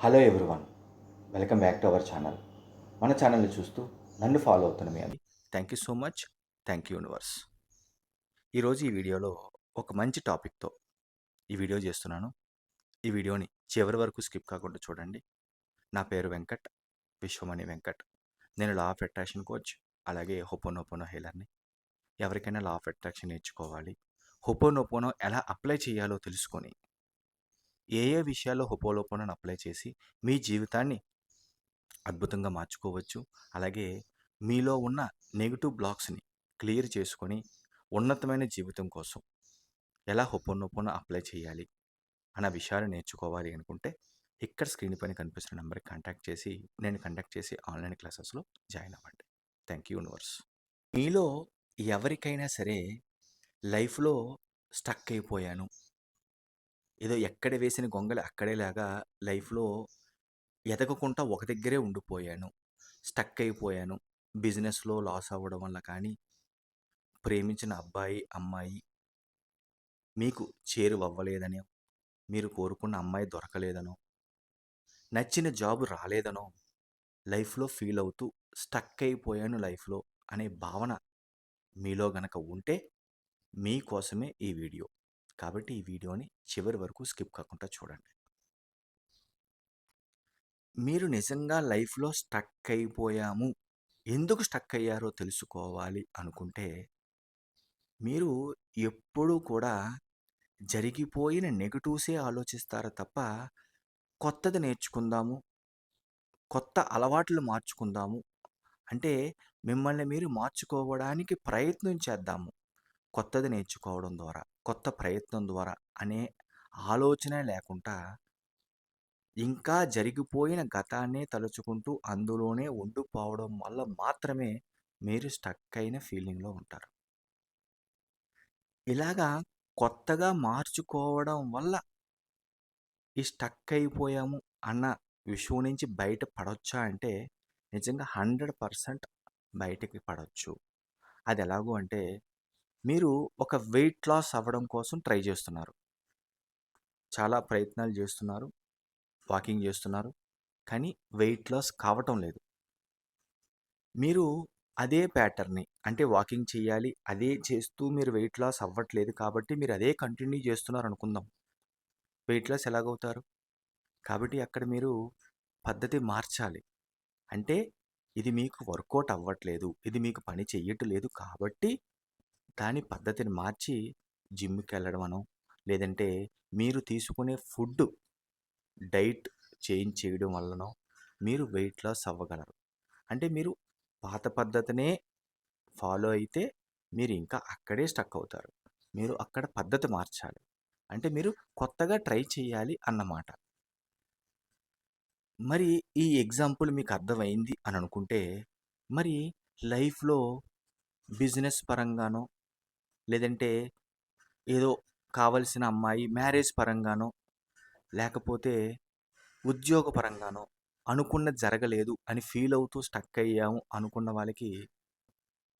Hello everyone welcome back to our channel మన ఛానల్ని చూస్తూ నన్ను ఫాలో అవుతున్న మీ అది thank you so much thank you universe ఈరోజు ఈ వీడియోలో ఒక మంచి టాపిక్తో ఈ వీడియో చేస్తున్నాను. ఈ వీడియోని చివరి వరకు స్కిప్ కాకుండా చూడండి. నా పేరు వెంకట్ విశ్వమణి వెంకట్. నేను లా ఆఫ్ అట్రాక్షన్ కోచ్ అలాగే హోపోనోపోనో హీలర్ని ఎవరికైనా లా ఆఫ్ అట్రాక్షన్ నేర్చుకోవాలి. హోపోనోపోనో ఎలా అప్లై చేయాలో తెలుసుకొని ఏ ఏ విషయాల్లో హొపోలోపోనోని అప్లై చేసి మీ జీవితాన్ని అద్భుతంగా మార్చుకోవచ్చు. అలాగే మీలో ఉన్న నెగిటివ్ బ్లాక్స్ని క్లియర్ చేసుకొని ఉన్నతమైన జీవితం కోసం ఎలా హొప్పొన్నొప్పున అప్లై చేయాలి అన్న విషయాలు నేర్చుకోవాలి అనుకుంటే ఇక్కడ స్క్రీన్ పైన కనిపిస్తున్న నెంబర్కి కాంటాక్ట్ చేసి నేను కండక్ట్ చేసి ఆన్లైన్ క్లాసెస్లో జాయిన్ అవ్వండి. Thank you universe. మీలో ఎవరికైనా సరే లైఫ్లో స్టక్ అయిపోయాను. ఏదో ఎక్కడ వేసిన గొంగలి అక్కడేలాగా లైఫ్లో ఎదగకుండా ఒక దగ్గరే ఉండిపోయాను. స్టక్ అయిపోయాను. బిజినెస్లో లాస్ అవ్వడం వల్ల కానీ ప్రేమించిన అబ్బాయి అమ్మాయి మీకు చేరువవ్వలేదనో మీరు కోరుకున్న అమ్మాయి దొరకలేదనో నచ్చిన జాబ్ రాలేదనో లైఫ్లో ఫీల్ అవుతూ స్టక్ అయిపోయాను లైఫ్లో అనే భావన మీలో గనక ఉంటే మీకోసమే ఈ వీడియో. కాబట్టి ఈ వీడియోని చివరి వరకు స్కిప్ కాకుండా చూడండి. మీరు నిజంగా లైఫ్లో స్టక్ అయిపోయాము. ఎందుకు స్టక్ అయ్యారో తెలుసుకోవాలి అనుకుంటే మీరు ఎప్పుడూ కూడా జరిగిపోయిన నెగటివ్సే ఆలోచిస్తారు తప్ప కొత్తది నేర్చుకుందాము కొత్త అలవాట్లు మార్చుకుందాము అంటే మిమ్మల్ని మీరు మార్చుకోవడానికి ప్రయత్నం చేద్దాము కొత్తది నేర్చుకోవడం ద్వారా. కొత్త ప్రయత్నం ద్వారా అనే ఆలోచన లేకుండా ఇంకా జరిగిపోయిన గతాన్నే తలుచుకుంటూ అందులోనే ఉండిపోవడం వల్ల మాత్రమే మీరు స్టక్ అయిన ఫీలింగ్లో ఉంటారు. ఇలాగా కొత్తగా మార్చుకోవడం వల్ల ఈ స్టక్ అయిపోయాము అన్న విషయం నుంచి బయట పడవచ్చా అంటే నిజంగా హండ్రెడ్ పర్సెంట్ బయటికి పడవచ్చు అది ఎలాగో అంటే మీరు ఒక వెయిట్ లాస్ అవ్వడం కోసం ట్రై చేస్తున్నారు. చాలా ప్రయత్నాలు చేస్తున్నారు. వాకింగ్ చేస్తున్నారు. కానీ వెయిట్ లాస్ కావటం లేదు. మీరు అదే ప్యాటర్న్ని అంటే వాకింగ్ చేయాలి అదే చేస్తూ మీరు వెయిట్ లాస్ అవ్వట్లేదు కాబట్టి మీరు అదే కంటిన్యూ చేస్తున్నారు అనుకుందాం. వెయిట్ లాస్ ఎలాగవుతారు? కాబట్టి అక్కడ మీరు పద్ధతి మార్చాలి. అంటే ఇది మీకు వర్కౌట్ అవ్వట్లేదు ఇది మీకు పని చెయ్యట్లేదు కాబట్టి దాని పద్ధతిని మార్చి జిమ్కి వెళ్ళడం అనో లేదంటే మీరు తీసుకునే ఫుడ్ డైట్ చేంజ్ చేయడం వల్లనో మీరు వెయిట్ లాస్ అవ్వగలరు. అంటే మీరు పాత పద్ధతినే ఫాలో అయితే మీరు ఇంకా అక్కడే స్టక్ అవుతారు. మీరు అక్కడ పద్ధతి మార్చాలి. అంటే మీరు కొత్తగా ట్రై చేయాలి అన్నమాట. మరి ఈ ఎగ్జాంపుల్ మీకు అర్థమైంది అని అనుకుంటే మరి లైఫ్లో బిజినెస్ పరంగానో లేదంటే ఏదో కావలసిన అమ్మాయి మ్యారేజ్ పరంగానో లేకపోతే ఉద్యోగ పరంగానో అనుకున్న జరగలేదు అని ఫీల్ అవుతూ స్టక్ అయ్యాము అనుకున్న వాళ్ళకి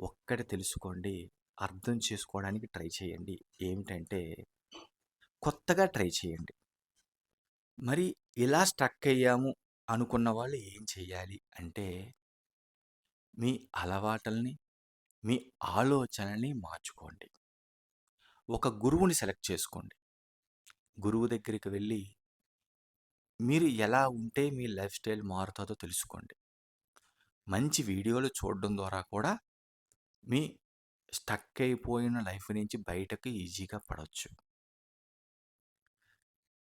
ఒక్కటి తెలుసుకోండి అర్థం చేసుకోవడానికి ట్రై చేయండి. ఏమిటంటే కొత్తగా ట్రై చేయండి. మరి ఇలా స్టక్ అయ్యాము అనుకున్న వాళ్ళు ఏం చేయాలి అంటే మీ అలవాటల్ని మీ ఆలోచనని మార్చుకోండి. ఒక గురువుని సెలెక్ట్ చేసుకోండి. గురువు దగ్గరికి వెళ్ళి మీరు ఎలా ఉంటే మీ లైఫ్ స్టైల్ మారుతుందో తెలుసుకోండి. మంచి వీడియోలు చూడడం ద్వారా కూడా మీ స్టక్ అయిపోయిన లైఫ్ నుంచి బయటకు ఈజీగా పడవచ్చు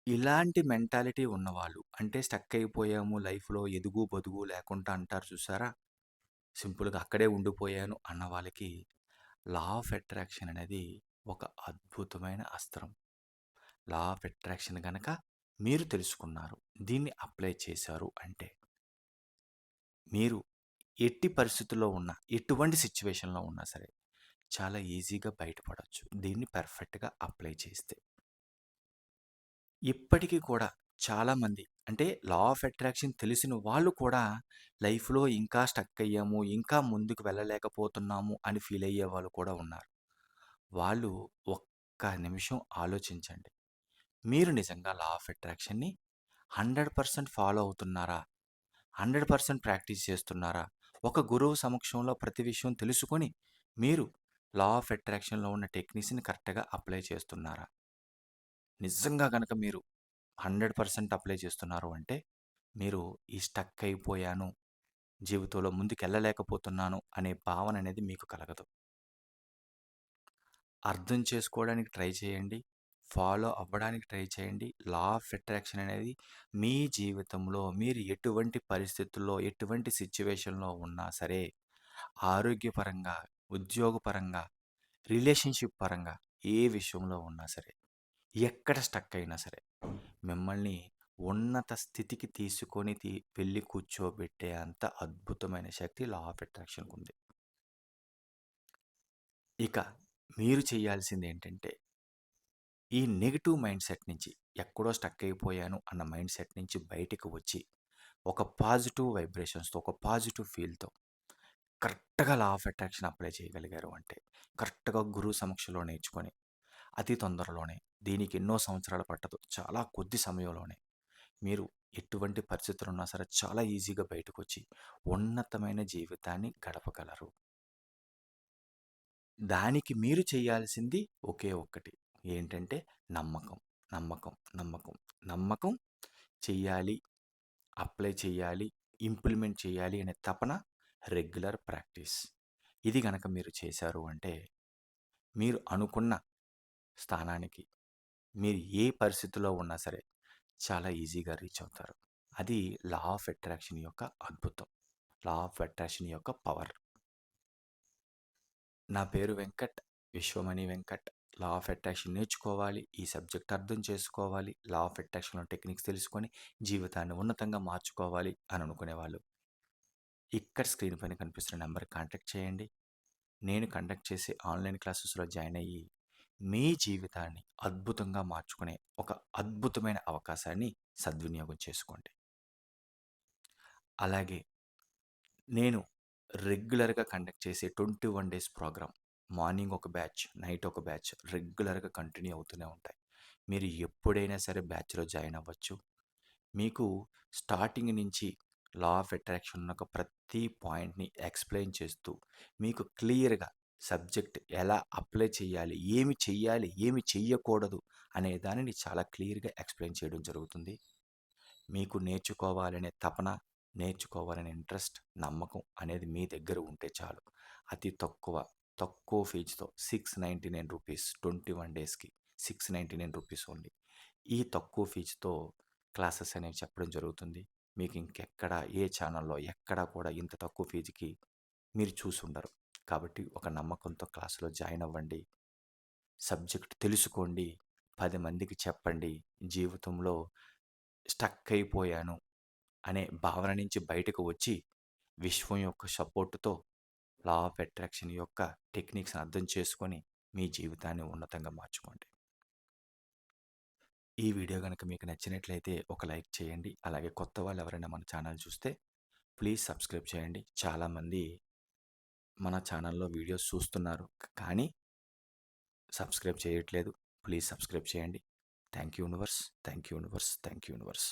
ఇలాంటి మెంటాలిటీ ఉన్నవాళ్ళు అంటే స్టక్ అయిపోయాము లైఫ్లో ఎదుగు బదుగు లేకుండా అంటారు చూసారా? సింపుల్గా అక్కడే ఉండిపోయాను అన్న వాళ్ళకి లా ఆఫ్ అట్రాక్షన్ అనేది ఒక అద్భుతమైన అస్త్రం. లా ఆఫ్ అట్రాక్షన్ కనుక మీరు తెలుసుకున్నారు దీన్ని అప్లై చేశారు అంటే మీరు ఎట్టి పరిస్థితుల్లో ఉన్నా ఎటువంటి సిచ్యువేషన్లో ఉన్నా సరే చాలా ఈజీగా బయటపడవచ్చు దీన్ని పర్ఫెక్ట్గా అప్లై చేస్తే. ఇప్పటికీ కూడా చాలామంది అంటే లా ఆఫ్ అట్రాక్షన్ తెలిసిన వాళ్ళు కూడా లైఫ్లో ఇంకా స్టక్ అయ్యాము ఇంకా ముందుకు వెళ్ళలేకపోతున్నాము అని ఫీల్ అయ్యే వాళ్ళు కూడా ఉన్నారు. వాళ్ళు ఒక్క నిమిషం ఆలోచించండి. మీరు నిజంగా లా ఆఫ్ అట్రాక్షన్ని హండ్రెడ్ పర్సెంట్ ఫాలో అవుతున్నారా? హండ్రెడ్ పర్సెంట్ ప్రాక్టీస్ చేస్తున్నారా? ఒక గురువు సమక్షంలో ప్రతి విషయం తెలుసుకొని మీరు లా ఆఫ్ అట్రాక్షన్లో ఉన్న టెక్నిక్స్ని కరెక్ట్గా అప్లై చేస్తున్నారా? నిజంగా కనుక మీరు హండ్రెడ్ పర్సెంట్ అప్లై చేస్తున్నారు అంటే మీరు ఈ స్టక్ అయిపోయాను జీవితంలో ముందుకెళ్ళలేకపోతున్నాను అనే భావన అనేది మీకు కలగదు. అర్థం చేసుకోవడానికి ట్రై చేయండి ఫాలో అవ్వడానికి ట్రై చేయండి. లా ఆఫ్ అట్రాక్షన్ అనేది మీ జీవితంలో మీరు ఎటువంటి పరిస్థితుల్లో ఎటువంటి సిచ్యువేషన్లో ఉన్నా సరే ఆరోగ్యపరంగా ఉద్యోగపరంగా రిలేషన్షిప్ పరంగా ఏ విషయంలో ఉన్నా సరే ఎక్కడ స్టక్ అయినా సరే మిమ్మల్ని ఉన్నత స్థితికి తీసుకొని తీ వెళ్ళి కూర్చోబెట్టే అంత అద్భుతమైన శక్తి లా ఆఫ్ అట్రాక్షన్కి ఉంది. ఇక మీరు చేయాల్సింది ఏంటంటే ఈ నెగిటివ్ మైండ్ సెట్ నుంచి ఎక్కడో స్టక్ అయిపోయాను అన్న మైండ్ సెట్ నుంచి బయటకు వచ్చి ఒక పాజిటివ్ వైబ్రేషన్స్తో ఒక పాజిటివ్ ఫీల్తో కరెక్ట్గా లా ఆఫ్ అట్రాక్షన్ అప్లై చేయగలిగారు అంటే కరెక్ట్గా గురువు సమక్షంలో నేర్చుకొని అతి తొందరలోనే దీనికి ఎన్నో సంవత్సరాలు పట్టదు. చాలా కొద్ది సమయంలోనే. మీరు ఎటువంటి పరిస్థితులు ఉన్నా సరే చాలా ఈజీగా బయటకు వచ్చి ఉన్నతమైన జీవితాన్ని గడపగలరు. దానికి మీరు చేయాల్సింది ఒకే ఒక్కటి. ఏంటంటే నమ్మకం. నమ్మకం. నమ్మకం. నమ్మకం చెయ్యాలి అప్లై చేయాలి ఇంప్లిమెంట్ చేయాలి అనే తపన రెగ్యులర్ ప్రాక్టీస్. ఇది కనుక మీరు చేశారు అంటే మీరు అనుకున్న స్థానానికి మీరు ఏ పరిస్థితిలో ఉన్నా సరే చాలా ఈజీగా రీచ్ అవుతారు. అది లా ఆఫ్ అట్రాక్షన్ యొక్క అద్భుతం. లా ఆఫ్ అట్రాక్షన్ యొక్క పవర్. నా పేరు Venkat Vishwamani Venkat. Law of attraction నేర్చుకోవాలి ఈ సబ్జెక్ట్ అర్థం చేసుకోవాలి లా ఆఫ్ అట్రాక్షన్లో టెక్నిక్స్ తెలుసుకొని జీవితాన్ని ఉన్నతంగా మార్చుకోవాలి అని అనుకునేవాళ్ళు. ఇక్కడ స్క్రీన్ పైన కనిపిస్తున్న నెంబర్ కాంటాక్ట్ చేయండి. నేను కండక్ట్ చేసే ఆన్లైన్ క్లాసెస్లో జాయిన్ అయ్యి మీ జీవితాన్ని అద్భుతంగా మార్చుకునే ఒక అద్భుతమైన అవకాశాన్ని సద్వినియోగం చేసుకోండి. అలాగే నేను రెగ్యులర్గా కండక్ట్ చేసే twenty one days program morning ఒక బ్యాచ్ నైట్ ఒక బ్యాచ్ రెగ్యులర్గా కంటిన్యూ అవుతూనే ఉంటాయి. మీరు ఎప్పుడైనా సరే బ్యాచ్లో జాయిన్ అవ్వచ్చు. మీకు స్టార్టింగ్ నుంచి లా ఆఫ్ అట్రాక్షన్ ఉన్న ఒక ప్రతి పాయింట్ని ఎక్స్ప్లెయిన్ చేస్తూ మీకు క్లియర్గా సబ్జెక్ట్ ఎలా అప్లై చేయాలి? ఏమి చెయ్యాలి ఏమి చెయ్యకూడదు? అనే దానిని చాలా క్లియర్గా ఎక్స్ప్లెయిన్ చేయడం జరుగుతుంది. మీకు నేర్చుకోవాలనే తపన నేర్చుకోవాలనే ఇంట్రెస్ట్ నమ్మకం అనేది మీ దగ్గర ఉంటే చాలు. అతి తక్కువ తక్కువ ఫీజుతో six ninety nine rupees twenty one డేస్కి six ninety nine rupees only. ఈ తక్కువ ఫీజుతో క్లాసెస్ అనేవి చెప్పడం జరుగుతుంది. మీకు ఇంకెక్కడ ఏ ఛానల్లో ఎక్కడా కూడా ఇంత తక్కువ ఫీజుకి మీరు చూసి ఉండరు కాబట్టి ఒక నమ్మకంతో క్లాసులో జాయిన్ అవ్వండి. సబ్జెక్ట్ తెలుసుకోండి. పది మందికి చెప్పండి. జీవితంలో స్టక్ అయిపోయాను అనే భావన నుంచి బయటకు వచ్చి విశ్వం యొక్క సపోర్టుతో లా ఆఫ్ అట్రాక్షన్ యొక్క టెక్నిక్స్ని అర్థం చేసుకొని మీ జీవితాన్ని ఉన్నతంగా మార్చుకోండి. ఈ వీడియో కనుక మీకు నచ్చినట్లయితే ఒక లైక్ చేయండి. అలాగే కొత్త వాళ్ళు ఎవరైనా మన ఛానల్ చూస్తే ప్లీజ్ సబ్స్క్రైబ్ చేయండి. చాలామంది మన ఛానల్లో వీడియోస్ చూస్తున్నారు. కానీ సబ్స్క్రైబ్ చేయట్లేదు. ప్లీజ్ సబ్స్క్రైబ్ చేయండి. Thank you universe. Thank you universe. Thank you universe.